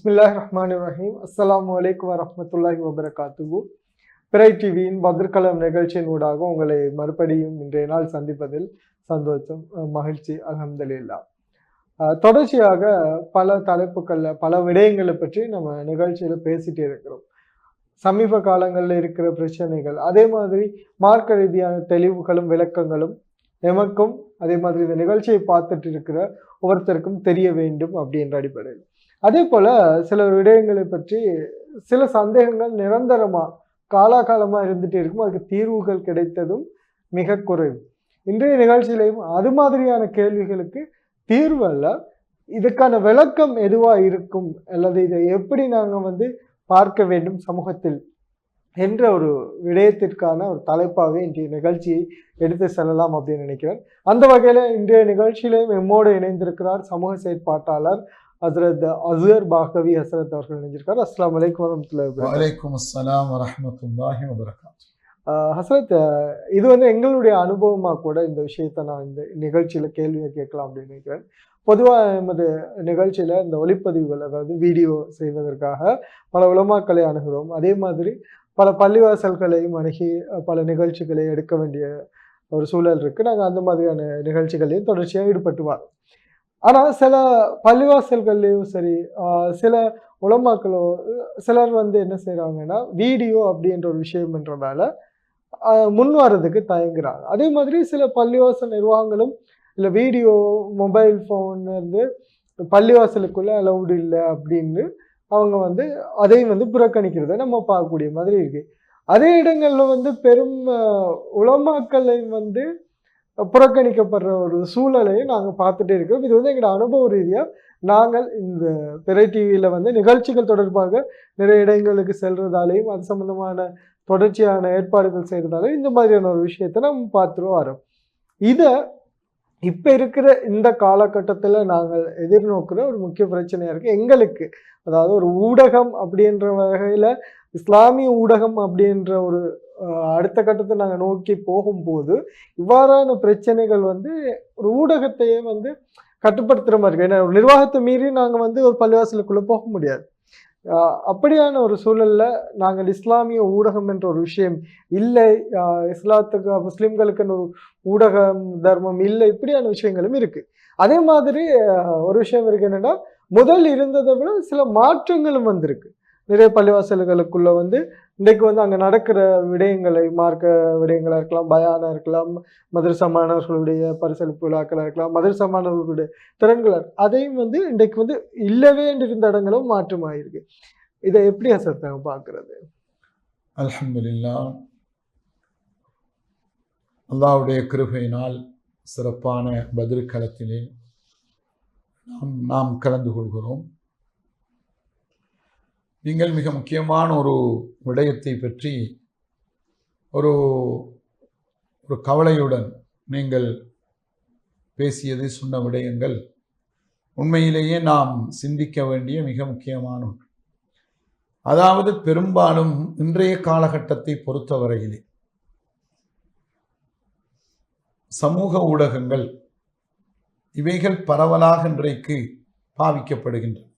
பிஸ்மில்லாஹ் ரஹ்மான் ரஹீம் அஸ்ஸலாமு அலைக்கும் வரமத்துல்லாஹி வபரகாத்துகு பிறை டிவியின் பத்ரகலம் நிகழ்ச்சியின் ஊடாக உங்களை மறுபடியும் இன்றைய நாள் சந்திப்பதில் சந்தோஷம் மகிழ்ச்சி அல்ஹம்துலில்லா. தொடர்ச்சியாக பல தலைப்புகளில் பல விடயங்களை பற்றி நம்ம நிகழ்ச்சியில் பேசிகிட்டே இருக்கிறோம். சமீப காலங்களில் இருக்கிற பிரச்சனைகள் அதே மாதிரி மார்க்க ரீதியான தெளிவுகளும் விளக்கங்களும் எமக்கும் அதே மாதிரி இந்த நிகழ்ச்சியை பார்த்துட்டு இருக்கிற ஒவ்வொருத்தருக்கும் தெரிய வேண்டும் அப்படின்ற அடிப்படையில். அதே போல் சில விடயங்களை பற்றி சில சந்தேகங்கள் நிரந்தரமாக காலாகாலமாக இருந்துகிட்டே இருக்கும் அதுக்கு தீர்வுகள் கிடைத்ததும் மிக குறைவு. இன்றைய நிகழ்ச்சியிலையும் அது மாதிரியான கேள்விகளுக்கு தீர்வு அல்ல. இதுக்கான விளக்கம் எதுவாக இருக்கும் அல்லது இதை எப்படி நாங்கள் வந்து பார்க்க வேண்டும் சமூகத்தில் என்ற ஒரு விடயத்திற்கான ஒரு தலைப்பாகவே இன்றைய நிகழ்ச்சியை எடுத்து செல்லலாம் அப்படின்னு நினைக்கிறேன். அந்த வகையில் இன்றைய நிகழ்ச்சியிலையும் எம்மோடு இணைந்திருக்கிறார் சமூக செயற்பாட்டாளர் ஹசரத் அஸ்கர் பாகவி ஹசரத் அவர்கள் இணைஞ்சிருக்கார். அஸ்லாம் வலைக்கம் வரமத்துல்லாஹி வபரகாத்துஹு. வலைக்கும் அஸ்ஸலாம் வரஹ்மத்துல்லாஹி வபரகாத்து ஆஹ் ஹசரத் இது வந்து எங்களுடைய அனுபவமா கூட இந்த விஷயத்தை நான் இந்த நிகழ்ச்சியில கேள்வியை கேட்கலாம் அப்படின்னு நினைக்கிறேன். பொதுவாக எமது நிகழ்ச்சியில இந்த ஒளிப்பதிவுகள் அதாவது வீடியோ செய்வதற்காக பல உலமாக்களை அணுகிறோம். அதே மாதிரி பல பள்ளிவாசல்களையும் அணுகி பல நிகழ்ச்சிகளை எடுக்க வேண்டிய ஒரு சூழல் இருக்கு. நாங்கள் அந்த மாதிரியான நிகழ்ச்சிகளையும் தொடர்ச்சியாக ஈடுபட்டு வரோம். ஆனால் சில பள்ளிவாசல்கள்லேயும் சரி சில உலமாக்களோ சிலர் வந்து என்ன செய்கிறாங்கன்னா வீடியோ அப்படின்ற ஒரு விஷயம்ன்றதால முன் வர்றதுக்கு தயங்குறாங்க. அதே மாதிரி சில பள்ளிவாசல் நிர்வாகங்களும் இல்லை வீடியோ மொபைல் ஃபோன் வந்து பள்ளிவாசலுக்குள்ளே அலௌடு இல்லை அப்படின்னு அவங்க வந்து அதையும் வந்து புறக்கணிக்கிறத நம்ம பார்க்கக்கூடிய மாதிரி இருக்குது அதே இடங்களில் வந்து பெரும் உலமாக்களையும் வந்து புறக்கணிக்கப்படுற ஒரு சூழலையும் நாங்கள் பார்த்துட்டே இருக்கிறோம் இது வந்து எங்களோட அனுபவ ரீதியாக நாங்கள் இந்த பிறை டிவியில் வந்து நிகழ்ச்சிகள் தொடர்பாக நிறைய இடங்களுக்கு செல்றதாலையும் அது சம்மந்தமான தொடர்ச்சியான ஏற்பாடுகள் செய்கிறதாலையும் இந்த மாதிரியான ஒரு விஷயத்தை நம்ம பார்த்துட்டு வரோம் இதை இப்போ இருக்கிற இந்த காலகட்டத்தில் நாங்கள் எதிர்நோக்கிற ஒரு முக்கிய பிரச்சனையாக இருக்குது எங்களுக்கு அதாவது ஒரு ஊடகம் அப்படின்ற வகையில் இஸ்லாமிய ஊடகம் அப்படின்ற ஒரு அடுத்த கட்டத்தை நாங்கள் நோக்கி போகும்போது இவ்வாறான பிரச்சனைகள் வந்து ஒரு ஊடகத்தையே வந்து கட்டுப்படுத்துகிற மாதிரி இருக்கு. ஏன்னா நிர்வாகத்தை மீறி நாங்கள் வந்து ஒரு பள்ளிவாசலுக்குள்ளே போக முடியாது. அப்படியான ஒரு சூழலில் நாங்கள் இஸ்லாமிய ஊடகம் என்ற ஒரு விஷயம் இல்லை. இஸ்லாத்துக்கு முஸ்லீம்களுக்குன்னு ஒரு ஊடகம் தர்மம் இல்லை இப்படியான விஷயங்களும் இருக்குது அதே மாதிரி ஒரு விஷயம் இருக்கு என்னென்னா முதல் இருந்ததை விட சில மாற்றங்களும் வந்திருக்கு. நிறைய பள்ளிவாசல்களுக்குள்ள வந்து இன்றைக்கு வந்து அங்கே நடக்கிற விடயங்களை மார்க்க விடயங்களாக இருக்கலாம் பயானாக இருக்கலாம் மதரசா மாணவர்களுடைய பரிசளிப்பு விழாக்களாக இருக்கலாம் மதரசா மாணவர்களுடைய திறன்கள் அதையும் வந்து இன்றைக்கு வந்து இல்லவே இருந்த இடங்களும் மாற்றமாயிருக்கு. இதை எப்படி அசர் நாங்கள் பார்க்கறது? அல்ஹம்துலில்லா. அல்லாஹ்வுடைய கிருபையினால் சிறப்பான பதில் நாம் நாம் கலந்து கொள்கிறோம். நீங்கள் மிக முக்கியமான ஒரு விடயத்தை பற்றி ஒரு ஒரு கவலையுடன் நீங்கள் பேசியது சொன்ன விடயங்கள் உண்மையிலேயே நாம் சிந்திக்க வேண்டிய மிக முக்கியமான ஒன்று. அதாவது பெரும்பாலும் இன்றைய காலகட்டத்தை பொறுத்தவரையிலே சமூக ஊடகங்கள் இவைகள் பரவலாக இன்றைக்கு பாவிக்கப்படுகின்றன.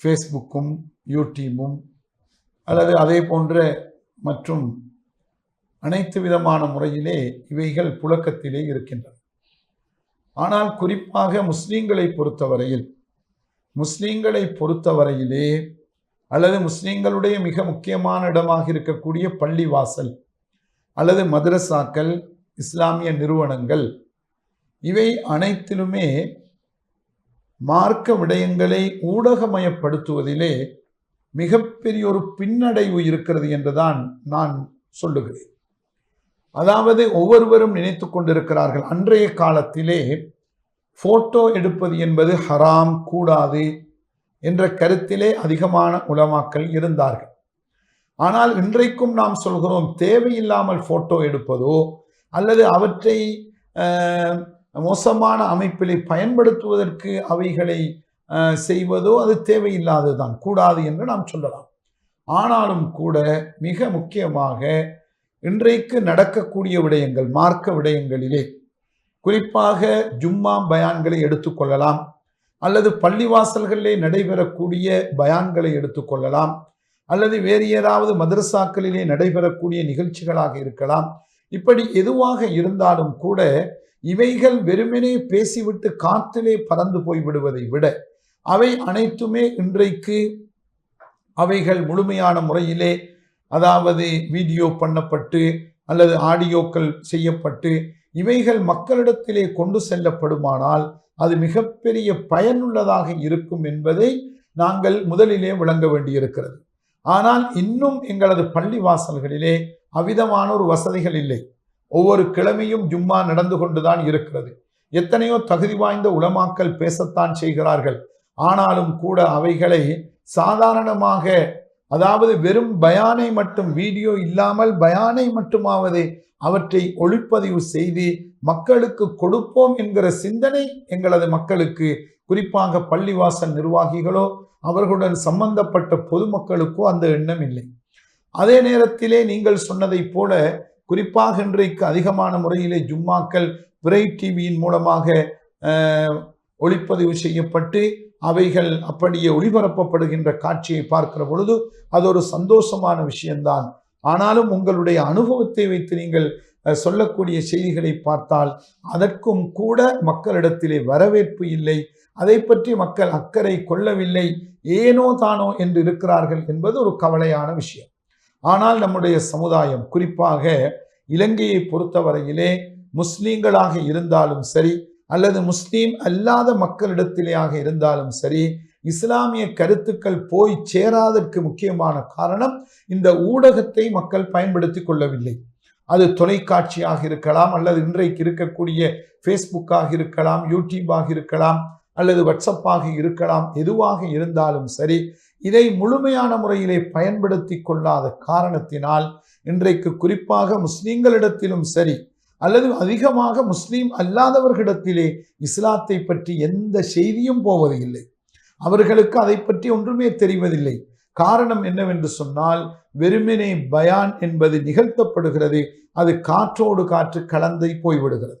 ஃபேஸ்புக்கும் யூடியூபும் அல்லது அதே போன்ற மற்றும் அனைத்து விதமான முறையிலே இவைகள் புழக்கத்திலே இருக்கின்றன. ஆனால் குறிப்பாக முஸ்லீம்களை பொறுத்தவரையில் முஸ்லீம்களை பொறுத்தவரையிலே அல்லது முஸ்லீம்களுடைய மிக முக்கியமான இடமாக இருக்கக்கூடிய பள்ளி வாசல் அல்லது மதரசாக்கள் இஸ்லாமிய நிறுவனங்கள் இவை அனைத்திலுமே மார்க்க விடயங்களை ஊடகமயப்படுத்துவதிலே மிகப்பெரிய ஒரு பின்னடைவு இருக்கிறது என்றுதான் நான் சொல்லுகிறேன். அதாவது ஒவ்வொருவரும் நினைத்து கொண்டிருக்கிறார்கள் அன்றைய காலத்திலே போட்டோ எடுப்பது என்பது ஹராம் கூடாது என்ற கருத்திலே அதிகமான உலமாக்கள் இருந்தார்கள். ஆனால் இன்றைக்கும் நாம் சொல்கிறோம் தேவையில்லாமல் போட்டோ எடுப்பதோ அல்லது அவற்றை மோசமான அமைப்பிலே பயன்படுத்துவதற்கு அவைகளை செய்வதோ அது தேவையில்லாததுதான். கூடாது என்று நாம் சொல்லலாம். ஆனாலும் கூட மிக முக்கியமாக இன்றைக்கு நடக்கக்கூடிய விடயங்கள் மார்க்க விடயங்களிலே குறிப்பாக ஜும்மா பயான்களை எடுத்துக்கொள்ளலாம் அல்லது பள்ளிவாசல்களிலே நடைபெறக்கூடிய பயான்களை எடுத்துக்கொள்ளலாம் அல்லது வேறு ஏதாவது மதரசாக்களிலே நடைபெறக்கூடிய நிகழ்ச்சிகளாக இருக்கலாம். இப்படி எதுவாக இருந்தாலும் கூட இவைகள் வெறுமனே பேசிவிட்டு காற்றிலே பறந்து போய் விடுவதை விட அவை அனைத்துமே இன்றைக்கு அவைகள் முழுமையான முறையிலே அதாவது வீடியோ பண்ணப்பட்டு அல்லது ஆடியோக்கள் செய்யப்பட்டு இவைகள் மக்களிடத்திலே கொண்டு செல்லப்படுமானால் அது மிகப்பெரிய பயனுள்ளதாக இருக்கும் என்பதை நாங்கள் முதலிலே விளங்க வேண்டியிருக்கிறது. ஆனால் இன்னும் எங்களது பள்ளி வாசல்களிலே அவ்விதமான ஒரு வசதிகள் இல்லை. ஒவ்வொரு கிழமையும் ஜும்மா நடந்து கொண்டுதான் இருக்கிறது. எத்தனையோ தகுதி வாய்ந்த உலமாக்கல் பேசத்தான் செய்கிறார்கள். ஆனாலும் கூட அவைகளை சாதாரணமாக அதாவது வெறும் பயானை மட்டும் வீடியோ இல்லாமல் பயானை மட்டுமாவது அவற்றை ஒளிப்பதிவு செய்து மக்களுக்கு கொடுப்போம் என்கிற சிந்தனை எங்களது மக்களுக்கு குறிப்பாக பள்ளிவாசல் நிர்வாகிகளோ அவர்களுடன் சம்பந்தப்பட்ட பொதுமக்களுக்கோ அந்த எண்ணம் இல்லை. அதே நேரத்திலே நீங்கள் சொன்னதைப் போல குறிப்பாக இன்றைக்கு அதிகமான முறையிலே ஜும்மாக்கள் பிரை டிவியின் மூலமாக ஒளிப்பதிவு செய்யப்பட்டு அவைகள் அப்படியே ஒளிபரப்பப்படுகின்ற காட்சியை பார்க்கிற பொழுது அது ஒரு சந்தோஷமான விஷயம்தான். ஆனாலும் உங்களுடைய அனுபவத்தை வைத்து நீங்கள் சொல்லக்கூடிய செய்திகளை பார்த்தால் அதற்கும் கூட மக்களிடத்திலே வரவேற்பு இல்லை. அதை பற்றி மக்கள் அக்கறை கொள்ளவில்லை. ஏனோ தானோ என்று இருக்கிறார்கள் என்பது ஒரு கவலையான விஷயம். ஆனால் நம்முடைய சமுதாயம் குறிப்பாக இலங்கையை பொறுத்தவரையிலே முஸ்லீம்களாக இருந்தாலும் சரி அல்லது முஸ்லீம் அல்லாத மக்களிடத்திலேயாக இருந்தாலும் சரி இஸ்லாமிய கருத்துக்கள் போய் சேராதற்கு முக்கியமான காரணம் இந்த ஊடகத்தை மக்கள் பயன்படுத்தி கொள்ளவில்லை. அது தொலைக்காட்சியாக இருக்கலாம் அல்லது இன்றைக்கு இருக்கக்கூடிய ஃபேஸ்புக்காக இருக்கலாம் யூடியூபாக இருக்கலாம் அல்லது வாட்ஸ்அப்பாக இருக்கலாம் எதுவாக இருந்தாலும் சரி இதை முழுமையான முறையிலே பயன்படுத்தி கொள்ளாத காரணத்தினால் இன்றைக்கு குறிப்பாக முஸ்லீம்களிடத்திலும் சரி அல்லது அதிகமாக முஸ்லீம் அல்லாதவர்களிடத்திலே இஸ்லாத்தை பற்றி எந்த செய்தியும் போவது இல்லை அவர்களுக்கு அதை பற்றி ஒன்றுமே தெரிவதில்லை. காரணம் என்னவென்று சொன்னால் வெறுமனே பயான் என்பது நிகழ்த்தப்படுகிறது அது காற்றோடு காற்று கலந்து போய்விடுகிறது.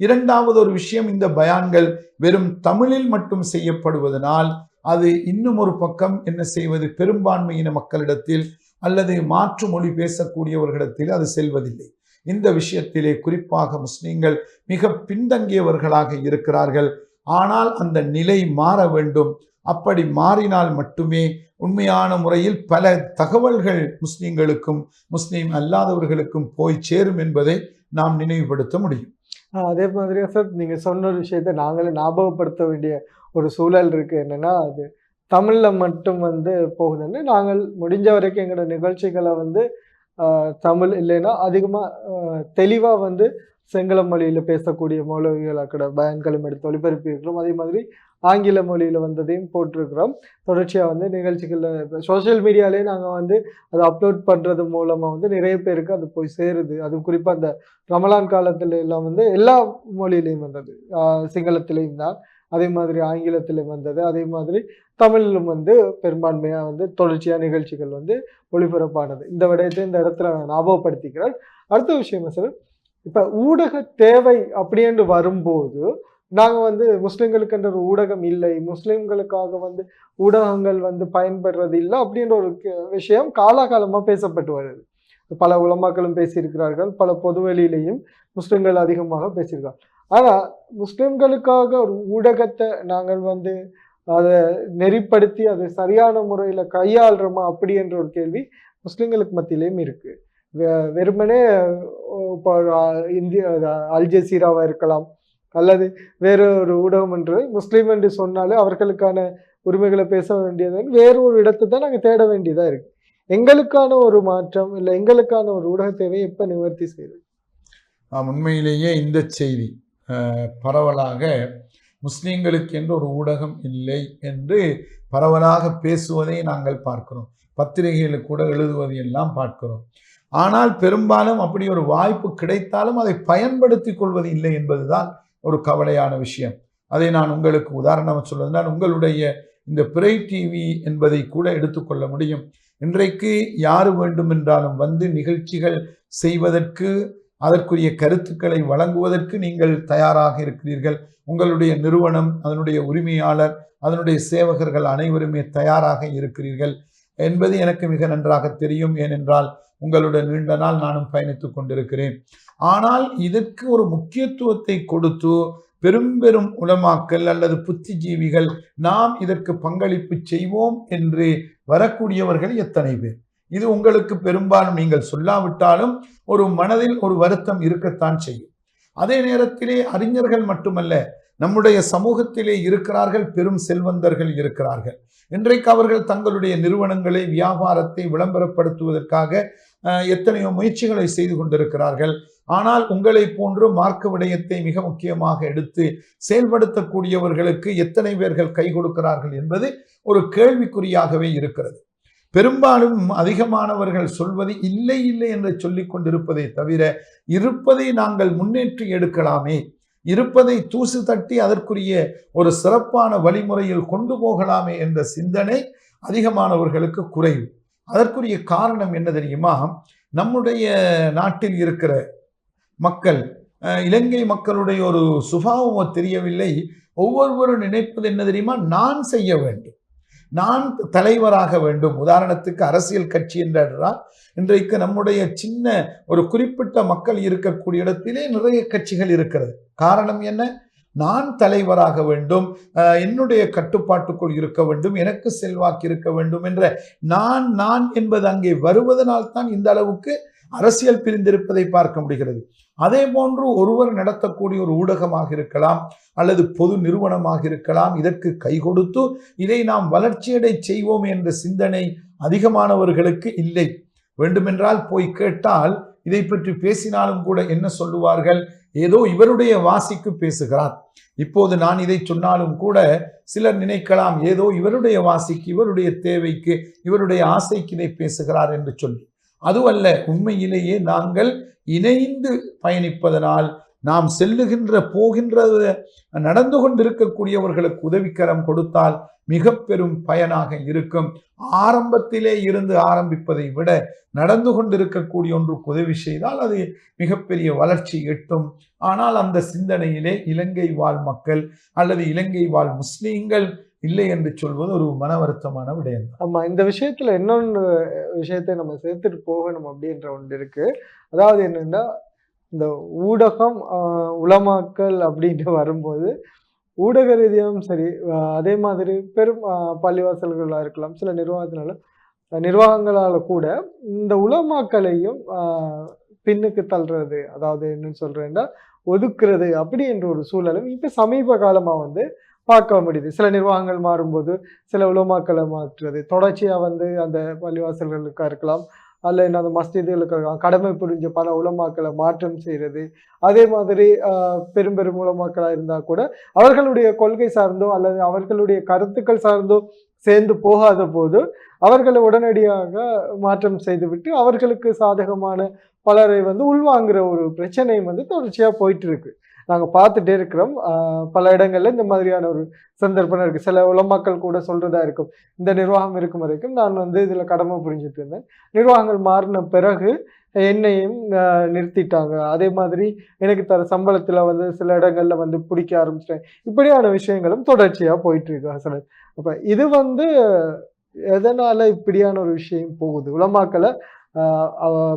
இரண்டாவது ஒரு விஷயம் இந்த பயான்கள் வெறும் தமிழில் மட்டும் செய்யப்படுவதனால் அது இன்னும் ஒரு பக்கம் என்ன செய்வது? பெரும்பான்மையின மக்களிடத்தில் அல்லது மாற்று மொழி பேசக்கூடியவர்களிடத்தில் அது செல்வதில்லை. இந்த விஷயத்திலே குறிப்பாக முஸ்லீம்கள் மிக பின்தங்கியவர்களாக இருக்கிறார்கள். ஆனால் அந்த நிலை மாற வேண்டும். அப்படி மாறினால் மட்டுமே உண்மையான முறையில் பல தகவல்கள் முஸ்லீம்களுக்கும் முஸ்லீம் அல்லாதவர்களுக்கும் போய் சேரும் என்பதை நாம் நினைவுபடுத்த முடியும். அதே மாதிரி சார் நீங்க சொன்ன ஒரு விஷயத்தை நாங்களே ஞாபகப்படுத்த வேண்டிய ஒரு சூழல் இருக்கு. என்னன்னா அது தமிழ்ல மட்டும் வந்து போகுதுன்னு நாங்கள் முடிஞ்ச வரைக்கும் எங்களோட நிகழ்ச்சிகளை வந்து தமிழ் இல்லைன்னா அதிகமாக தெளிவாக வந்து சிங்கள மொழியில் பேசக்கூடிய மௌலவிகளோட பயன்களும் எடுத்து ஒளிபரப்பி இருக்கிறோம். அதே மாதிரி ஆங்கில மொழியில் வந்ததையும் போட்டிருக்கிறோம். தொடர்ச்சியாக வந்து நிகழ்ச்சிகளில் சோஷியல் மீடியாலே நாங்கள் வந்து அதை அப்லோட் பண்ணுறது மூலமாக வந்து நிறைய பேருக்கு அது போய் சேருது. அது குறிப்பாக அந்த ரமலான் காலத்துல எல்லாம் வந்து எல்லா மொழியிலையும் வந்தது. சிங்களத்திலையும் தான். அதே மாதிரி ஆங்கிலத்திலும் வந்தது. அதே மாதிரி தமிழிலும் வந்து பெரும்பான்மையாக வந்து தொடர்ச்சியாக நிகழ்ச்சிகள் வந்து ஒளிபரப்பானது. இந்த விடயத்தை இந்த இடத்துல நான் ஞாபகப்படுத்திக்கிறேன். அடுத்த விஷயம் சார்? இப்போ ஊடக தேவை அப்படின்னு வரும்போது நாங்கள் வந்து முஸ்லிம்களுக்குன்ற ஒரு ஊடகம் இல்லை முஸ்லீம்களுக்காக வந்து ஊடகங்கள் வந்து பயன்படுறது இல்லை அப்படின்ற ஒரு விஷயம் காலாகாலமாக பேசப்பட்டு வருது. பல உலமாக்களும் பேசியிருக்கிறார்கள் பல பொதுவெளியிலையும் முஸ்லீம்கள் அதிகமாக பேசியிருக்காங்க ஆனால் முஸ்லீம்களுக்காக ஒரு ஊடகத்தை நாங்கள் வந்து அதை நெறிப்படுத்தி அதை சரியான முறையில் கையாளுறோமா அப்படி என்ற ஒரு கேள்வி முஸ்லீம்களுக்கு மத்தியிலையும் இருக்குது வெறுமனே இப்போ இந்திய அல்ஜசீராவாக இருக்கலாம். அல்லது வேறு ஒரு ஊடகம் என்று முஸ்லீம் என்று சொன்னாலே அவர்களுக்கான உரிமைகளை பேச வேண்டியது வேறு ஒரு இடத்தை தான் நாங்கள் தேட வேண்டியதாக இருக்கு. எங்களுக்கான ஒரு மாற்றம் இல்லை எங்களுக்கான ஒரு ஊடக தேவையை எப்போ நிவர்த்தி செய்யுது உண்மையிலேயே இந்த செய்தி பரவலாக முஸ்லீம்களுக்கு என்று ஒரு ஊடகம் இல்லை என்று பரவலாக பேசுவதை நாங்கள் பார்க்கிறோம். பத்திரிகைகளுக்கு கூட எழுதுவதை எல்லாம் பார்க்கிறோம். ஆனால் பெரும்பாலும் அப்படி ஒரு வாய்ப்பு கிடைத்தாலும் அதை பயன்படுத்தி கொள்வது இல்லை என்பதுதான் ஒரு கவலையான விஷயம். அதை நான் உங்களுக்கு உதாரணமாக சொல்வதுனால் உங்களுடைய இந்த பிறை டிவி என்பதை கூட எடுத்துக்கொள்ள முடியும். இன்றைக்கு யார் வேண்டுமென்றாலும் வந்து நிகழ்ச்சிகள் செய்வதற்கு அதற்குரிய கருத்துக்களை வழங்குவதற்கு நீங்கள் தயாராக இருக்கிறீர்கள். உங்களுடைய நிறுவனம் அதனுடைய உரிமையாளர் அதனுடைய சேவகர்கள் அனைவருமே தயாராக இருக்கிறீர்கள் என்பது எனக்கு மிக நன்றாக தெரியும். ஏனென்றால் உங்களுடன் நீண்ட நாள் நானும் பயணித்துக் கொண்டிருக்கிறேன். ஆனால் இதற்கு ஒரு முக்கியத்துவத்தை கொடுத்து பெரும் பெரும் உலமாக்கல் அல்லது புத்திஜீவிகள் நாம் இதற்கு பங்களிப்பு செய்வோம் என்று வரக்கூடியவர்கள் எத்தனை பேர்? இது உங்களுக்கு பெரும்பாலும் நீங்கள் சொல்லாவிட்டாலும் ஒரு மனதில் ஒரு வருத்தம் இருக்கத்தான் செய்யும். அதே நேரத்திலே அறிஞர்கள் மட்டுமல்ல நம்முடைய சமூகத்திலே இருக்கிறார்கள் பெரும் செல்வந்தர்கள் இருக்கிறார்கள். இன்றைக்கு அவர்கள் தங்களுடைய நிறுவனங்களை வியாபாரத்தை விளம்பரப்படுத்துவதற்காக எத்தனையோ முயற்சிகளை செய்து கொண்டிருக்கிறார்கள். ஆனால் உங்களை போன்று மார்க்க விடயத்தை மிக முக்கியமாக எடுத்து செயல்படுத்தக்கூடியவர்களுக்கு எத்தனை பேர்கள் கை கொடுக்கிறார்கள் என்பது ஒரு கேள்விக்குறியாகவே இருக்கிறது. பெரும்பாலும் அதிகமானவர்கள் சொல்வது இல்லை இல்லை என்று சொல்லிக் கொண்டிருப்பதை தவிர இருப்பதை நாங்கள் முன்னேற்றி எடுக்கலாமே இருப்பதை தூசு தட்டி அதற்குரிய ஒரு சிறப்பான வழிமுறையில் கொண்டு போகலாமே என்ற சிந்தனை அதிகமானவர்களுக்கு குறைவு. அதற்குரிய காரணம் என்ன தெரியுமா? நம்முடைய நாட்டில் இருக்கிற மக்கள் இலங்கை மக்களுடைய ஒரு சுபாவம் தெரியவில்லை. ஒவ்வொருவரும் நினைப்பது என்ன தெரியுமா? நான் செய்ய வேண்டும். நான் தலைவராக வேண்டும். உதாரணத்துக்கு அரசியல் கட்சி என்றால் இன்றைக்கு நம்முடைய சின்ன ஒரு குறிப்பிட்ட மக்கள் இருக்கக்கூடிய இடத்திலே நிறைய கட்சிகள் இருக்கிறது. காரணம் என்ன? நான் தலைவராக வேண்டும் என்னுடைய கட்டுப்பாட்டுக்குள் இருக்க வேண்டும் எனக்கு செல்வாக்கு இருக்க வேண்டும் என்ற நான் நான் என்பது அங்கே வருவதனால் தான் இந்த அளவுக்கு அரசியல் பிரிந்திருப்பதை பார்க்க முடிகிறது. அதே போன்று ஒருவர் நடத்தக்கூடிய ஒரு ஊடகமாக இருக்கலாம் அல்லது பொது நிறுவனமாக இருக்கலாம் இதற்கு கை கொடுத்து இதை நாம் வளர்ச்சியடை செய்வோம் என்ற சிந்தனை அதிகமானவர்களுக்கு இல்லை. வேண்டுமென்றால் போய் கேட்டால் இதை பற்றி பேசினாலும் கூட என்ன சொல்லுவார்கள்? ஏதோ இவருடைய வாசிக்கு பேசுகிறார். இப்போது நான் இதை சொன்னாலும் கூட சிலர் நினைக்கலாம் ஏதோ இவருடைய வாசிக்கு இவருடைய தேவைக்கு இவருடைய ஆசைக்கு இதை பேசுகிறார் என்று சொல்லி. அதுவல்ல உண்மையிலேயே நாங்கள் இணைந்து பயணிப்பதனால் நாம் செல்லுகின்ற போகின்ற நடந்து கொண்டிருக்கக்கூடியவர்களுக்கு உதவிக்கரம் கொடுத்தால் மிக பெரும் பயனாக இருக்கும். ஆரம்பத்திலே இருந்து ஆரம்பிப்பதை விட நடந்து கொண்டிருக்கக்கூடிய ஒன்றுக்கு உதவி செய்தால் அது மிகப்பெரிய வளர்ச்சி எட்டும். ஆனால் அந்த சிந்தனையிலே இலங்கை வாழ் மக்கள் அல்லது இலங்கை வாழ் முஸ்லீம்கள் இல்லை என்று சொல்வது ஒரு மன வருத்தமான விடயம். ஆமா இந்த விஷயத்துல இன்னொன்று விஷயத்தை நம்ம சேர்த்துட்டு போகணும் அப்படின்ற ஒன்று இருக்கு. அதாவது என்னன்னா இந்த ஊடகம் உலமாக்கல் அப்படின்ட்டு வரும்போது ஊடக ரீதியாகவும் சரி அதே மாதிரி பெரும் பள்ளிவாசல்களாக இருக்கலாம் சில நிர்வாகத்தினால நிர்வாகங்களால் கூட இந்த உலமாக்களையும் பின்னுக்கு தள்ளுறது அதாவது என்னன்னு சொல்கிறேன்னா ஒதுக்குறது அப்படி என்ற ஒரு சூழலும் இப்போ சமீப காலமாக வந்து பார்க்க முடியுது. சில நிர்வாகங்கள் மாறும்போது சில உலமாக்களை மாற்றுறது தொடர்ச்சியாக வந்து அந்த பள்ளிவாசல்களுக்காக இருக்கலாம் அல்ல என்ன மஸ்ஜிதுகளுக்கு இருக்கலாம் கடமை புரிஞ்ச பல உலமாக்களை மாற்றம் செய்கிறது. அதே மாதிரி பெரும் பெரும் உலமாக்களாக இருந்தால் கூட அவர்களுடைய கொள்கை சார்ந்தோ அல்லது அவர்களுடைய கருத்துக்கள் சார்ந்தோ சேர்ந்து போகாத போது அவர்களை உடனடியாக மாற்றம் செய்துவிட்டு அவர்களுக்கு சாதகமான பலரை வந்து உள்வாங்குகிற ஒரு பிரச்சனை வந்து தொடர்ச்சியாக போயிட்டு இருக்கு. நாங்கள் பார்த்துட்டே இருக்கிறோம். பல இடங்களில் இந்த மாதிரியான ஒரு சந்தர்ப்பம் இருக்குது சில உலமாக்கள் கூட சொல்கிறதா இருக்கும். இந்த நிர்வாகம் இருக்கும் வரைக்கும் நான் வந்து இதில் கடமை புரிஞ்சுட்டு இருந்தேன். நிர்வாகங்கள் மாறின பிறகு என்னையும் நிறுத்திட்டாங்க. அதே மாதிரி எனக்கு தர சம்பளத்தில் வந்து சில இடங்களில் வந்து பிடிக்க ஆரம்பிச்சிட்டேன். இப்படியான விஷயங்களும் தொடர்ச்சியாக போயிட்டுருக்கு ஹசனத். இது வந்து எதனால் இப்படியான ஒரு விஷயம் போகுது? உலமாக்களை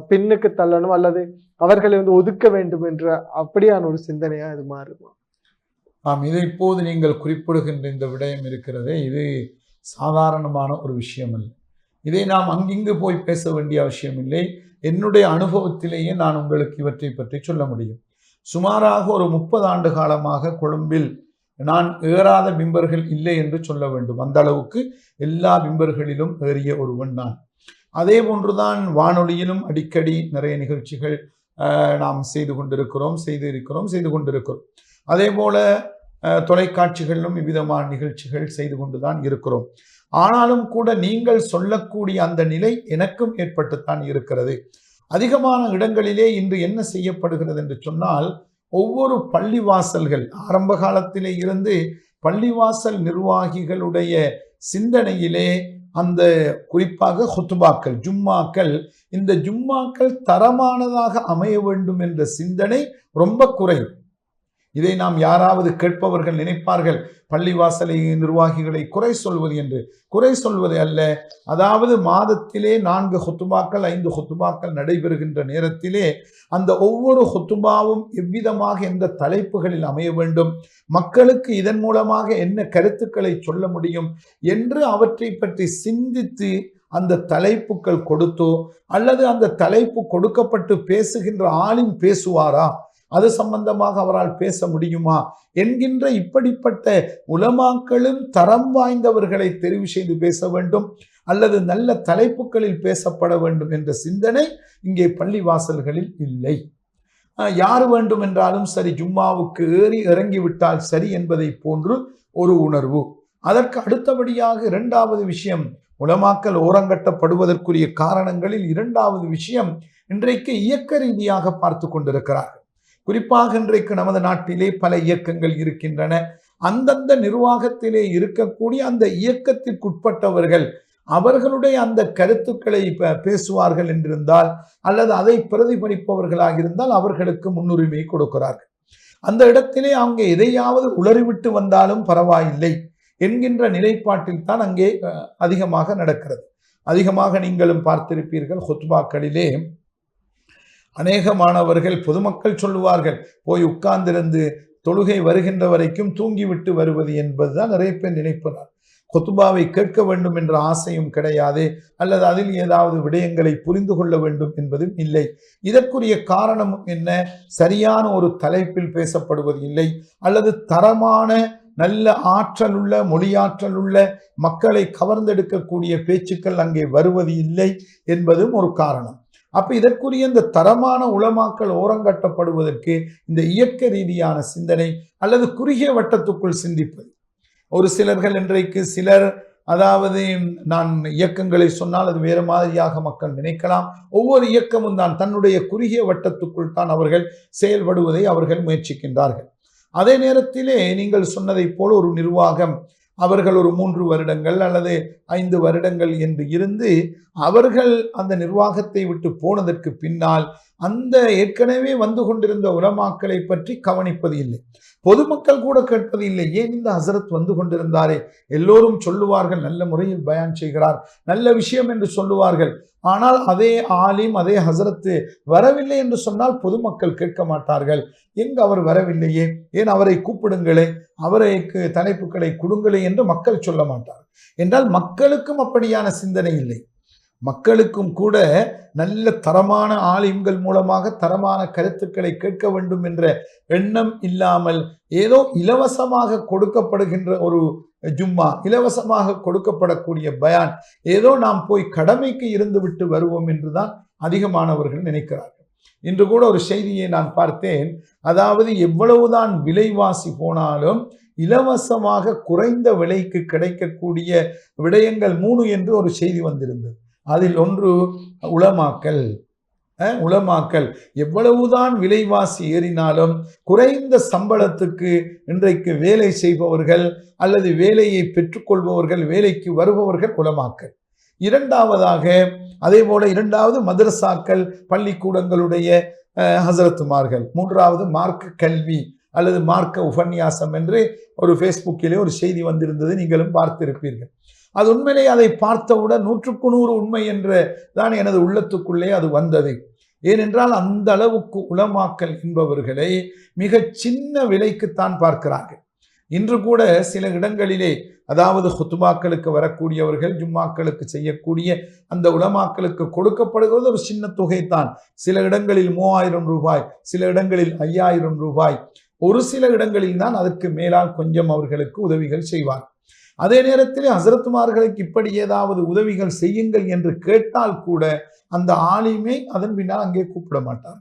பின்னுக்கு தள்ளணும் அல்லது அவர்களை வந்து ஒதுக்க வேண்டும் என்ற அப்படியான ஒரு சிந்தனையா இது மாறுமா? ஆம் இது இப்போது நீங்கள் குறிப்பிடுகின்ற இந்த விடயம் இருக்கிறதே இது சாதாரணமான ஒரு விஷயம் அல்ல இதை நாம் அங்கிங்கு போய் பேச வேண்டிய அவசியம் இல்லை என்னுடைய அனுபவத்திலேயே நான் உங்களுக்கு இவற்றை பற்றி சொல்ல முடியும். சுமாராக ஒரு முப்பது ஆண்டு காலமாக கொழும்பில் நான் ஏறாத பிம்பர்கள் இல்லை என்று சொல்ல வேண்டும். அந்த அளவுக்கு எல்லா பிம்பர்களிலும் ஏறிய ஒருவன் நான். அதே போன்றுதான் வானொலியிலும் அடிக்கடி நிறைய நிகழ்ச்சிகள் நாம் செய்து கொண்டிருக்கிறோம் செய்து இருக்கிறோம் செய்து கொண்டிருக்கிறோம். அதே போல தொலைக்காட்சிகளிலும் இவ்விதமான நிகழ்ச்சிகள் செய்து கொண்டுதான் இருக்கிறோம். ஆனாலும் கூட நீங்கள் சொல்லக்கூடிய அந்த நிலை எனக்கும் ஏற்பட்டுத்தான் இருக்கிறது. அதிகமான இடங்களிலே இன்று என்ன செய்யப்படுகிறது என்று சொன்னால் ஒவ்வொரு பள்ளிவாசல்கள் ஆரம்ப காலத்திலே இருந்து பள்ளிவாசல் நிர்வாகிகளுடைய சிந்தனையிலே அந்த குறிப்பாக ஹுத்துபாக்கள் ஜும்மாக்கள் இந்த ஜும்மாக்கள் தரமானதாக அமைய வேண்டும் என்ற சிந்தனை ரொம்ப குறைவு. இதை நாம் யாராவது கேட்பவர்கள் நினைப்பார்கள் பள்ளிவாசலை நிர்வாகிகளை குறை சொல்வது என்று. குறை சொல்வது அல்ல. அதாவது மாதத்திலே நான்கு ஹொத்துபாக்கள் ஐந்து ஹொத்துபாக்கள் நடைபெறுகின்ற நேரத்திலே அந்த ஒவ்வொரு ஹொத்துபாவும் எவ்விதமாக எந்த தலைப்புகளில் அமைய வேண்டும் மக்களுக்கு இதன் மூலமாக என்ன கருத்துக்களை சொல்ல முடியும் என்று அவற்றை பற்றி சிந்தித்து அந்த தலைப்புகள் கொடுத்தோ அல்லது அந்த தலைப்பு கொடுக்கப்பட்டு பேசுகின்ற ஆளின் பேசுவாரா? அது சம்பந்தமாக அவரால் பேச முடியுமா என்கின்ற இப்படிப்பட்ட உலமாக்களும் தரம் வாய்ந்தவர்களை தெரிவு செய்து பேச வேண்டும் அல்லது நல்ல தலைப்புகளில் பேசப்பட வேண்டும் என்ற சிந்தனை இங்கே பள்ளி வாசல்களில் இல்லை. யார் வேண்டும் என்றாலும் சரி ஜும்மாவுக்கு ஏறி இறங்கிவிட்டால் சரி என்பதை போன்று ஒரு உணர்வு. அதற்கு அடுத்தபடியாக இரண்டாவது விஷயம் உலமாக்கல் ஓரங்கட்டப்படுவதற்குரிய காரணங்களில் இரண்டாவது விஷயம் இன்றைக்கு இயக்க ரீதியாக பார்த்து கொண்டிருக்கிறார்கள். குறிப்பாக இன்றைக்கு நமது நாட்டிலே பல இயக்கங்கள் இருக்கின்றன. அந்தந்த நிர்வாகத்திலே இருக்கக்கூடிய அந்த இயக்கத்திற்குட்பட்டவர்கள் அவர்களுடைய அந்த கருத்துக்களை பேசுவார்கள் என்றிருந்தால் அல்லது அதை பிரதிபலிப்பவர்களாக இருந்தால் அவர்களுக்கு முன்னுரிமை கொடுக்கிறார்கள். அந்த இடத்திலே அவங்க எதையாவது உளறிவிட்டு வந்தாலும் பரவாயில்லை என்கின்ற நிலைப்பாட்டில் தான் அங்கே அதிகமாக நடக்கிறது. அதிகமாக நீங்களும் பார்த்திருப்பீர்கள் ஹொத்பாக்களிலே அநேக மாணவர்கள் பொதுமக்கள் சொல்லுவார்கள் போய் உட்கார்ந்திருந்து தொழுகை வருகின்ற வரைக்கும் தூங்கிவிட்டு வருவது என்பதுதான் நிறைய பேர் நினைப்பனர் கொத்துபாவை கேட்க வேண்டும் என்ற ஆசையும் கிடையாது அல்லது அதில் ஏதாவது விடயங்களை புரிந்து கொள்ள வேண்டும் என்பதும் இல்லை. இதற்குரிய காரணமும் என்ன? சரியான ஒரு தலைப்பில் பேசப்படுவது இல்லை அல்லது தரமான நல்ல ஆற்றலுள்ள மொழியாற்றலுள்ள மக்களை கவர்ந்தெடுக்கக்கூடிய பேச்சுக்கள் அங்கே வருவது இல்லை என்பதும் ஒரு காரணம். அப்போ இதற்குரிய இந்த தரமான உளமாக்கல் ஓரங்கட்டப்படுவதற்கு இந்த இயக்க ரீதியான சிந்தனை அல்லது குறுகிய வட்டத்துக்குள் சிந்திப்பது. ஒரு சிலர்கள் இன்றைக்கு சிலர் அதாவது நான் இயக்கங்களை சொன்னால் அது வேறு மாதிரியாக மக்கள் நினைக்கலாம். ஒவ்வொரு இயக்கமும் தான் தன்னுடைய குறுகிய வட்டத்துக்குள் தான் அவர்கள் செயல்படுவதை அவர்கள் முயற்சிக்கின்றார்கள். அதே நேரத்திலே நீங்கள் சொன்னதைப் போல் ஒரு நிர்வாகம் அவர்கள் ஒரு மூன்று வருடங்கள் அல்லது ஐந்து வருடங்கள் என்று இருந்து அவர்கள் அந்த நிர்வாகத்தை விட்டு போனதற்கு பின்னால் அந்த ஏற்கனவே வந்து கொண்டிருந்த உலமாக்களை பற்றி கவனிப்பது இல்லை. பொதுமக்கள் கூட கேட்பது இல்லை ஏன் இந்த ஹசரத் வந்து கொண்டிருந்தாரே? எல்லோரும் சொல்லுவார்கள் நல்ல முறையில் பயான் செய்கிறார் நல்ல விஷயம் என்று சொல்லுவார்கள். ஆனால் அதே ஆலிம் அதே ஹசரத்து வரவில்லை என்று சொன்னால் பொதுமக்கள் கேட்க மாட்டார்கள். எங்கு அவர் வரவில்லையே? ஏன் அவரை கூப்பிடுங்களே? அவருக்கு தலைப்புகளை கொடுங்களே என்று மக்கள் சொல்ல மாட்டார் என்றால் மக்களுக்கும் அப்படியான சிந்தனை இல்லை. மக்களுக்கும் கூட நல்ல தரமான ஆலிம்கள் மூலமாக தரமான கருத்துக்களை கேட்க வேண்டும் என்ற எண்ணம் இல்லாமல் ஏதோ இலவசமாக கொடுக்கப்படுகின்ற ஒரு ஜும்மா இலவசமாக கொடுக்கப்படக்கூடிய பயான் ஏதோ நாம் போய் கடமைக்கு இருந்து விட்டு வருவோம் என்றுதான் அதிகமானவர்கள் நினைக்கிறார்கள். இன்று கூட ஒரு செய்தியை நான் பார்த்தேன். அதாவது எவ்வளவுதான் விலைவாசி போனாலும் இலவசமாக குறைந்த விலைக்கு கிடைக்கக்கூடிய விடயங்கள் மூணு என்று ஒரு செய்தி வந்திருந்தது. அதில் ஒன்று உளமாக்கல் உளமாக்கல். எவ்வளவுதான் விலைவாசி ஏறினாலும் குறைந்த சம்பளத்துக்கு இன்றைக்கு வேலை செய்பவர்கள் அல்லது வேலையை பெற்றுக்கொள்பவர்கள் வேலைக்கு வருபவர்கள் உளமாக்கல் இரண்டாவதாக அதே போல இரண்டாவது மதரசாக்கள் பள்ளிக்கூடங்களுடைய ஹசரத்துமார்கள். மூன்றாவது மார்க்க கல்வி அல்லது மார்க்க உபன்யாசம் என்று ஒரு ஃபேஸ்புக்கிலே ஒரு செய்தி வந்திருந்தது. நீங்களும் பார்த்திருப்பீர்கள். அது உண்மையிலே அதை பார்த்தவுடன் நூற்றுக்கு நூறு உண்மை என்று தான் எனது உள்ளத்துக்குள்ளே அது வந்தது. ஏனென்றால் அந்த அளவுக்கு உளமாக்கல் என்பவர்களை மிக சின்ன விலைக்குத்தான் பார்க்கிறார்கள். இன்று கூட சில இடங்களிலே அதாவது ஹுத்துமாக்களுக்கு வரக்கூடியவர்கள் ஜும்மாக்களுக்கு செய்யக்கூடிய அந்த உலமாக்களுக்கு கொடுக்கப்படுகிறது ஒரு சின்ன தொகை தான் சில இடங்களில் மூவாயிரம் ரூபாய் சில இடங்களில் ஐயாயிரம் ரூபாய். ஒரு சில இடங்களில் தான் அதற்கு மேலால் கொஞ்சம் அவர்களுக்கு உதவிகள் செய்வார் அதே நேரத்தில் ஹசரத்துமார்களுக்கு இப்படி ஏதாவது உதவிகள் செய்யுங்கள் என்று கேட்டால் கூட அந்த ஆலிமை அதன் பின்னால் அங்கே கூப்பிட மாட்டார்.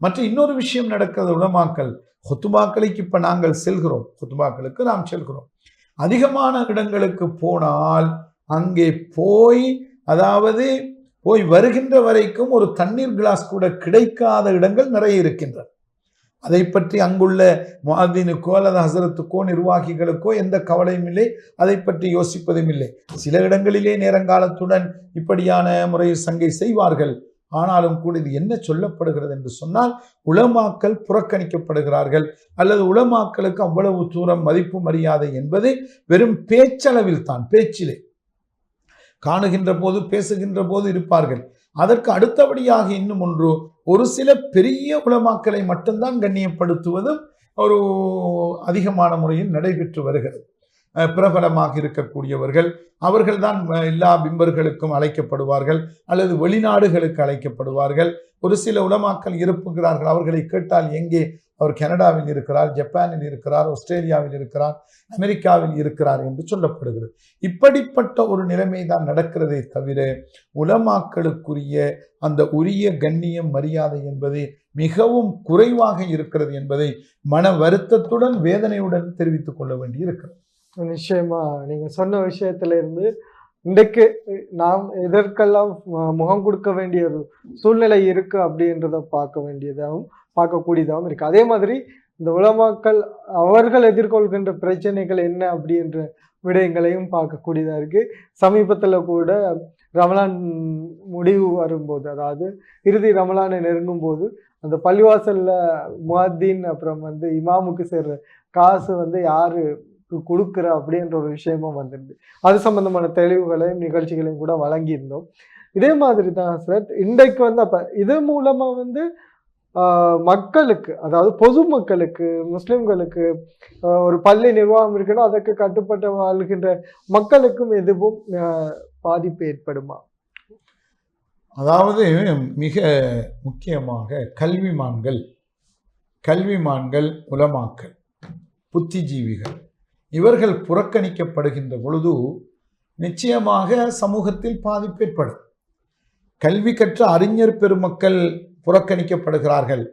மற்ற இன்னொரு விஷயம் நடக்கிறது உலமாக்கல் ஹொத்துமாக்களுக்கு இப்போ நாங்கள் செல்கிறோம். ஹொத்துமாக்களுக்கு நாம் செல்கிறோம். அதிகமான இடங்களுக்கு போனால் அங்கே போய் அதாவது போய் வருகின்ற வரைக்கும் ஒரு தண்ணீர் கிளாஸ் கூட கிடைக்காத இடங்கள் நிறைய இருக்கின்றன. அதை பற்றி அங்குள்ள முஹாதீனுக்கோ அல்லது ஹசரத்துக்கோ நிர்வாகிகளுக்கோ எந்த கவலையும் இல்லை. அதை பற்றி யோசிப்பதும் இல்லை. சில இடங்களிலே நேரங்காலத்துடன் இப்படியான முறையில் சங்கை செய்வார்கள். ஆனாலும் கூட இது என்ன சொல்லப்படுகிறது என்று சொன்னால் உளமாக்கல் புறக்கணிக்கப்படுகிறார்கள். அல்லது உலமாக்களுக்கு அவ்வளவு தூரம் மதிப்பு மரியாதை என்பது வெறும் பேச்சளவில் தான் பேச்சிலே. காணுகின்ற போது பேசுகின்ற போது இருப்பார்கள். அதற்கு அடுத்தபடியாக இன்னும் ஒன்று ஒரு சில பெரிய உலமாக்களை மட்டும்தான் கண்ணியப்படுத்துவதும் ஒரு அதிகமான முறையில் நடைபெற்று வருகிறது. பிரபலமாக இருக்கக்கூடியவர்கள். அவர்கள்தான் எல்லா பிம்பர்களுக்கும் அழைக்கப்படுவார்கள். அல்லது வெளிநாடுகளுக்கு அழைக்கப்படுவார்கள். ஒரு சில உலமாக்கள் இருப்புகிறார்கள். அவர்களை கேட்டால் எங்கே? அவர் கனடாவில் இருக்கிறார் ஜப்பானில் இருக்கிறார் ஆஸ்திரேலியாவில் இருக்கிறார் அமெரிக்காவில் இருக்கிறார் என்று சொல்லப்படுகிறது. இப்படிப்பட்ட ஒரு நிலைமை தான் நடக்கிறதே தவிர உலமாக்களுக்குரிய அந்த உரிய கண்ணியம் மரியாதை என்பது மிகவும் குறைவாக இருக்கிறது என்பதை மன வருத்தத்துடன் வேதனையுடன் தெரிவித்துக் கொள்ள வேண்டி இருக்கிறது நிச்சயமா. நீங்க சொன்ன விஷயத்துல இருந்து இன்றைக்கு நாம் எதற்கெல்லாம் முகம் கொடுக்க வேண்டிய ஒரு சூழ்நிலை இருக்கு அப்படின்றத பார்க்க வேண்டியதாகவும் பார்க்கக்கூடியதாகவும் இருக்கு. அதே மாதிரி இந்த உலமாக்கள் அவர்கள் எதிர்கொள்கின்ற பிரச்சனைகள் என்ன அப்படின்ற விடயங்களையும் பார்க்கக்கூடியதாக இருக்கு. சமீபத்தில் கூட ரமலான் முடிவு வரும்போது அதாவது இறுதி ரமலானை நெருங்கும் போது அந்த பள்ளிவாசலில் முஅத்தின் அப்புறம் வந்து இமாமுக்கு சேர்ற காசு வந்து யாரு கொடுக்குற அப்படின்ற ஒரு விஷயமும் வந்துருது அது சம்பந்தமான தெளிவுகளையும் நிகழ்ச்சிகளையும் கூட வழங்கியிருந்தோம். இதே மாதிரி தான் சார் இன்றைக்கு வந்து அப்போ இது மூலமாக வந்து மக்களுக்கு அதாவது பொதுமக்களுக்கு முஸ்லிம்களுக்கு ஒரு பள்ளி நிர்வாகம் இருக்குன்னா அதற்கு கட்டுப்பட்டு வாழ்கின்ற மக்களுக்கும் எதுவும் பாதிப்பு ஏற்படுமா? அதாவது மிக முக்கியமாக கல்விமான்கள் கல்விமான்கள் உலமாக்கள் புத்திஜீவிகள். இவர்கள் புறக்கணிக்கப்படுகின்ற பொழுது நிச்சயமாக சமூகத்தில் பாதிப்பு ஏற்படும். கல்வி கற்ற அறிஞர் பெருமக்கள் புறக்கணிக்கப்படுகிறார்கள்.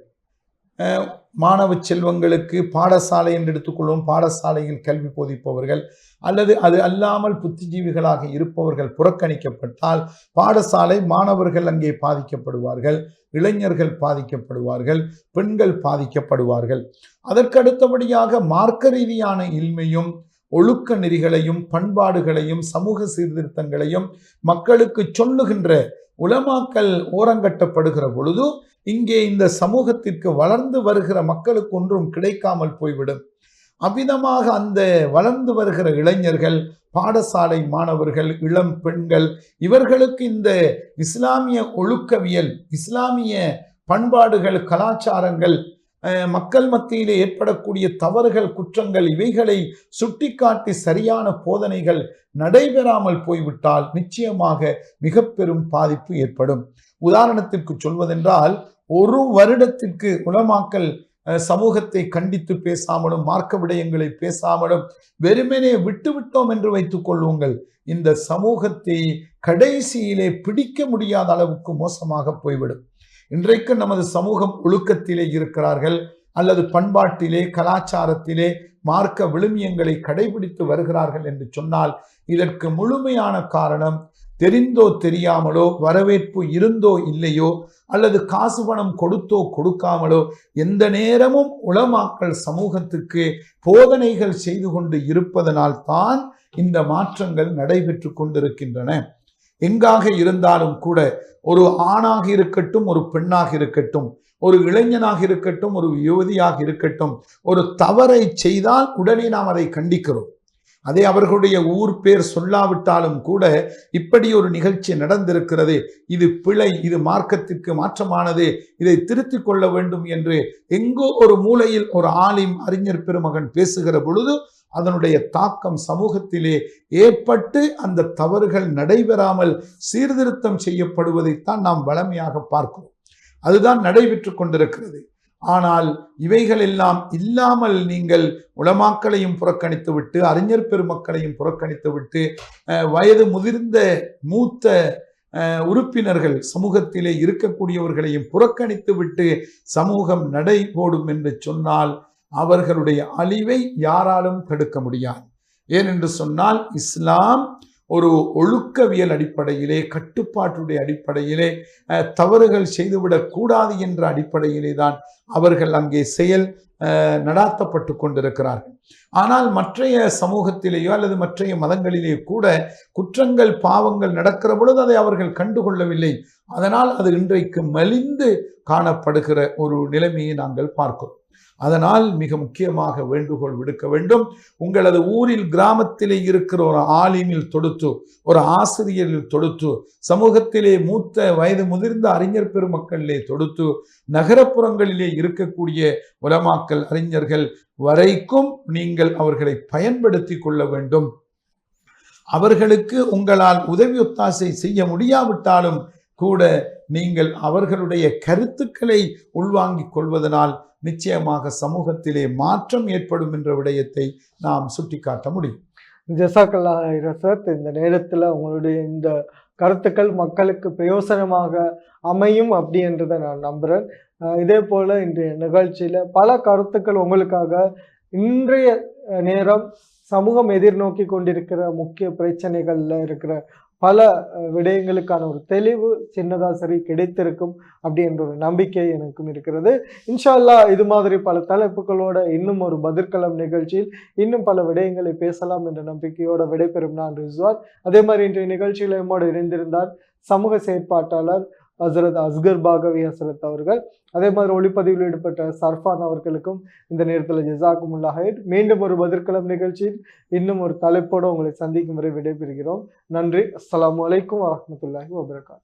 மாணவ செல்வங்களுக்கு பாடசாலை என்று எடுத்துக்கொள்வோம். பாடசாலையில் கல்வி போதிப்பவர்கள் அல்லது அது அல்லாமல் புத்திஜீவிகளாக இருப்பவர்கள் புறக்கணிக்கப்பட்டால் பாடசாலை மாணவர்கள் அங்கே பாதிக்கப்படுவார்கள் இளைஞர்கள் பாதிக்கப்படுவார்கள் பெண்கள் பாதிக்கப்படுவார்கள். அதற்கு அடுத்தபடியாக மார்க்க ரீதியான இல்மையும் ஒழுக்க நெறிகளையும் பண்பாடுகளையும் சமூக சீர்திருத்தங்களையும் மக்களுக்கு சொல்லுகின்ற உலமாக்கல் ஓரங்கட்டப்படுகிற பொழுது இங்கே இந்த சமூகத்திற்கு வளர்ந்து வருகிற மக்களுக்கு ஒன்றும் கிடைக்காமல் போய்விடும். அவ்விதமாக அந்த வளர்ந்து வருகிற இளைஞர்கள் பாடசாலை மாணவர்கள் இளம் பெண்கள் இவர்களுக்கு இந்த இஸ்லாமிய ஒழுக்கவியல் இஸ்லாமிய பண்பாடுகள் கலாச்சாரங்கள் மக்கள் மத்தியிலே ஏற்படக்கூடிய தவறுகள் குற்றங்கள் இவைகளை சுட்டிக்காட்டி சரியான போதனைகள் நடைபெறாமல் போய்விட்டால் நிச்சயமாக மிக பெரும் பாதிப்பு ஏற்படும். உதாரணத்திற்கு சொல்வதென்றால் ஒரு வருடத்திற்கு உலமாக்கல் சமூகத்தை கண்டித்து பேசாமலும் மார்க்க விடயங்களை பேசாமலும் வெறுமனே விட்டுவிட்டோம் என்று வைத்துக் கொள்ளுங்கள். இந்த சமூகத்தை கடைசியிலே பிடிக்க முடியாத அளவுக்கு மோசமாக போய்விடும். இன்றைக்கு நமது சமூகம் ஒழுக்கத்திலே இருக்கிறார்கள் அல்லது பண்பாட்டிலே கலாச்சாரத்திலே மார்க்க விழுமியங்களை கடைபிடித்து வருகிறார்கள் என்று சொன்னால் இதற்கு முழுமையான காரணம் தெரிந்தோ தெரியாமலோ வரவேற்பு இருந்தோ இல்லையோ அல்லது காசு பணம் கொடுத்தோ கொடுக்காமலோ எந்த நேரமும் உளமாக்கல் சமூகத்துக்கு போதனைகள் செய்து கொண்டு இருப்பதனால் தான் இந்த மாற்றங்கள் நடைபெற்று கொண்டிருக்கின்றன. எங்காக இருந்தாலும் கூட ஒரு ஆணாக இருக்கட்டும் ஒரு பெண்ணாக இருக்கட்டும் ஒரு இளைஞனாக இருக்கட்டும் ஒரு யுவதியாக இருக்கட்டும் ஒரு தவறை செய்தால் உடனே நாம் அதை கண்டிக்கிறோம். அதே அவர்களுடைய ஊர் பேர் சொல்லாவிட்டாலும் கூட இப்படி ஒரு நிகழ்ச்சி நடந்திருக்கிறது. இது பிழை இது மார்க்கத்திற்கு மாற்றமானது. இதை திருத்திக் கொள்ள வேண்டும் என்று எங்கோ ஒரு மூலையில் ஒரு ஆலிம் அறிஞர் பெருமகன் பேசுகிற பொழுது அதனுடைய தாக்கம் சமூகத்திலே ஏற்பட்டு அந்த தவறுகள் நடைபெறாமல் சீர்திருத்தம் செய்யப்படுவதைத்தான் நாம் வளமையாக பார்க்கிறோம். அதுதான் நடைபெற்று கொண்டிருக்கிறது. ஆனால் இவைகளெல்லாம் இல்லாமல் நீங்கள் உளமாக்களையும் புறக்கணித்து விட்டு அறிஞர் பெருமக்களையும் புறக்கணித்து விட்டு அஹ், வயது முதிர்ந்த மூத்த உறுப்பினர்கள் சமூகத்திலே இருக்கக்கூடியவர்களையும் புறக்கணித்து விட்டு சமூகம் நடை போடும் என்று சொன்னால் அவர்களுடைய அழிவை யாராலும் தடுக்க முடியாது. ஏனென்று சொன்னால் இஸ்லாம் ஒரு ஒழுக்கவியல் அடிப்படையிலே கட்டுப்பாட்டுடைய அடிப்படையிலே அஹ், தவறுகள் செய்துவிடக் கூடாது என்ற அடிப்படையிலே தான் அவர்கள் அங்கே செயல் நடாத்தப்பட்டு கொண்டிருக்கிறார்கள். ஆனால் மற்றைய சமூகத்திலேயோ அல்லது மற்றைய மதங்களிலேயோ கூட குற்றங்கள் பாவங்கள் நடக்கிற பொழுது அதை அவர்கள் கண்டுகொள்ளவில்லை. அதனால் அது இன்றைக்கு மலிந்து காணப்படுகிற ஒரு நிலைமையை நாங்கள் பார்க்கிறோம். அதனால் மிக முக்கியமாக வேண்டுகோள் விடுக்க வேண்டும். உங்களது ஊரில் கிராமத்திலே இருக்கிற ஒரு ஆலிமில் தொடுத்து ஒரு ஆசிரியரில் தொடுத்து சமூகத்திலே மூத்த வயது முதிர்ந்த அறிஞர் பெருமக்களிலே தொடுத்து நகரப்புறங்களிலே இருக்கக்கூடிய உலமாக்கல் அறிஞர்கள் வரைக்கும் நீங்கள் அவர்களை பயன்படுத்தி கொள்ள வேண்டும். அவர்களுக்கு உங்களால் உதவி ஒத்தாசை செய்ய முடியாவிட்டாலும் கூட நீங்கள் அவர்களுடைய கருத்துக்களை உள்வாங்கிக் கொள்வதனால் நிச்சயமாக சமூகத்திலே மாற்றம் ஏற்படும் என்ற விடயத்தை நாம் சுட்டிக்காட்ட முடியும். ஜசாக்கல்லா இரசத் இந்த நேரத்தில் உங்களுடைய இந்த கருத்துக்கள் மக்களுக்கு பிரயோசனமாக அமையும் அப்படின்றத நான் நம்புகிறேன் இதே போல் இன்றைய நிகழ்ச்சியில் பல கருத்துக்கள் உங்களுக்காக இன்றைய நேரம் சமூகம் எதிர்நோக்கி கொண்டிருக்கிற முக்கிய பிரச்சனைகளில் இருக்கிற பல விடயங்களுக்கான ஒரு தெளிவு சின்னதாக சரி கிடைத்திருக்கும் அப்படின்ற ஒரு நம்பிக்கை எனக்கும் இருக்கிறது. இன்ஷால்லா இது மாதிரி பல தலைப்புகளோட இன்னும் ஒரு பதிர்களம் நிகழ்ச்சியில் இன்னும் பல விடயங்களை பேசலாம் என்ற நம்பிக்கையோட விடைபெறும் நான் ரிஸ்வான். அதே மாதிரி இன்றைய நிகழ்ச்சியில் நம்மோடு இணைந்திருந்தார் சமூக செயற்பாட்டாளர் ஹசரத் அஸ்கர் பாகவி ஹசரத் அவர்கள். அதே மாதிரி ஒளிப்பதிவில் ஈடுபட்ட சர்ஃபான் அவர்களுக்கும் இந்த நேரத்தில் ஜிசாக்குமுல்லா ஹைட் மீண்டும் ஒரு பதிர்கலம் நிகழ்ச்சியில் இன்னும் ஒரு தலைப்போடு உங்களை சந்திக்கும் வரை விடைபெறுகிறோம். நன்றி. அஸ்லாம் வலைக்கம் வரமத்துல்லாஹி வபரகாத்.